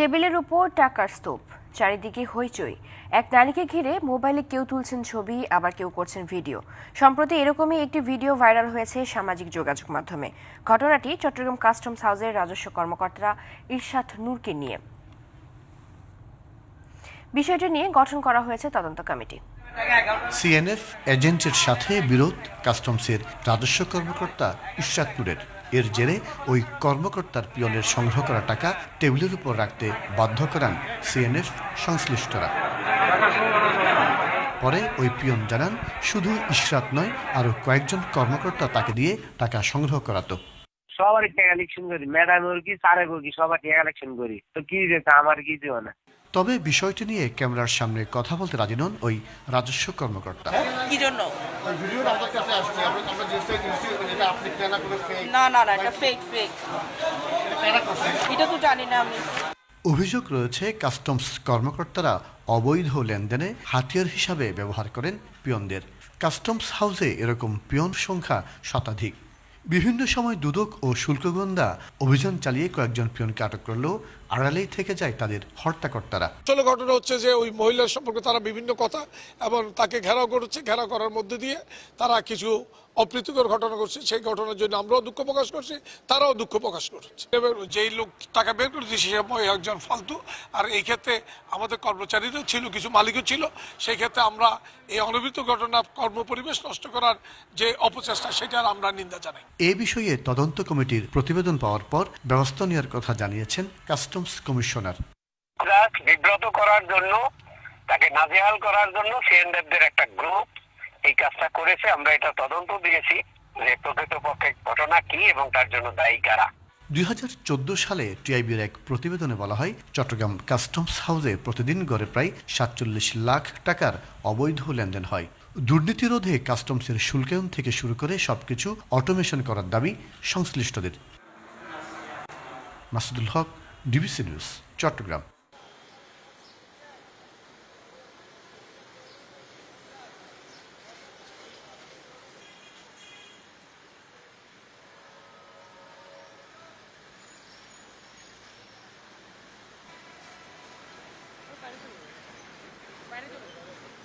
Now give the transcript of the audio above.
টেবিলের উপর টাকার স্তূপ, চারিদিকে হইচই। এক নারীকে ঘিরে মোবাইলে কেউ তুলছেন ছবি, আবার কেউ করছেন ভিডিও। সম্প্রতি এরকমই একটি ভিডিও ভাইরাল হয়েছে সামাজিক যোগাযোগ মাধ্যমে। ঘটনাটি চট্টগ্রাম কাস্টমস হাউসের রাজস্ব কর্মকর্তা ইরশাদ নূরকে নিয়ে। বিষয়টি নিয়ে গঠন করা হয়েছে তদন্ত কমিটি। সিএনএফ এজেন্টের সাথে বিরোধ, কাস্টমসের রাজস্ব কর্মকর্তা ইশরাতপুরের এর জেরে ওই কর্মকর্তার পিয়নের সংগ্রহ করা টাকা টেবিলের উপর রাখতে বাধ্য করান সিএনএফ সংশ্লিষ্টরা। পরে ওই পিয়ন জানান, শুধু ইশরাত নয় আরও কয়েকজন কর্মকর্তা তাকে দিয়ে টাকা সংগ্রহ করাতো। সবার টাকা কালেকশন করি ম্যাডাম ওর কি স্যারে কি সবার টাকা কালেকশন করি। তো কি যেতে আমার কি দিও না তবে বিষয়টি নিয়ে ক্যামেরার সামনে কথা বলতে রাজি নন ওই রাজস্ব কর্মকর্তা। কি জন্য? ভিডিওটা আমাদের কাছে আসছে। আমরা আমরা জিনিসটা জিনিসটা এটা আপনি কেনা করে ফেক না না না এটা ফেক ফেক এটা তো জানি না আমি। অভিযোগ রয়েছে কাস্টমস কর্মকর্তারা অবৈধ লেনদেনে হাতিয়ার হিসাবে ব্যবহার করেন পিয়নদের। কাস্টমস হাউসে এরকম পিয়ন সংখ্যা শতাধিক। বিভিন্ন সময় দুদক ও শুল্কগোয়েন্দা অভিযান চালিয়ে কয়েকজন পিয়নকে আটক করলেও আড়ালেই থেকে যায় তাদের হর্তাকর্তারা। আসলে ঘটনা হচ্ছে যে ওই মহিলার সম্পর্কে তারা বিভিন্ন কথা এবং তাকে ঘেরাও করেছে ঘেরাও করার মধ্যে দিয়ে তারা কিছু অপ্রীতিকর ঘটনা করছে সেই ঘটনার জন্য আমরাও দুঃখ প্রকাশ করছি তারাও দুঃখ প্রকাশ করছে। এবার যেই লোক টাকা বের করে করেছে সে সময় একজন ফালতু। আর এই ক্ষেত্রে আমাদের কর্মচারীরও ছিল কিছু মালিকও ছিল। সেই ক্ষেত্রে আমরা এই অনভিত ঘটনা কর্মপরিবেশ নষ্ট করার যে অপচেষ্টা সেটার আমরা নিন্দা জানাই। এ বিষয়ে তদন্ত কমিটির প্রতিবেদন পাওয়ার পর ব্যবস্থা নেওয়ার কথা জানিয়েছেন কাস্টমস কমিশনার জাস্ট বিব্রত করার জন্য তাকে নাজেহাল করার জন্য সিএনএফদের একটা গ্রুপ এই কাজটা করেছে। আমরা এটা তদন্ত দিয়েছি যে প্রকৃতপক্ষে ঘটনা কি এবং তার জন্য দায়ী কারা। দুই সালে টিআইবির এক প্রতিবেদনে বলা হয় চট্টগ্রাম কাস্টমস হাউসে প্রতিদিন গড়ে প্রায় সাতচল্লিশ লাখ টাকার অবৈধ লেনদেন হয়। দুর্নীতি রোধে কাস্টমসের শুল্কায়ন থেকে শুরু করে সবকিছু অটোমেশন করার দাবি সংশ্লিষ্টদের। মাসুদুল হক dibisiniz. Çattıgram. Where you?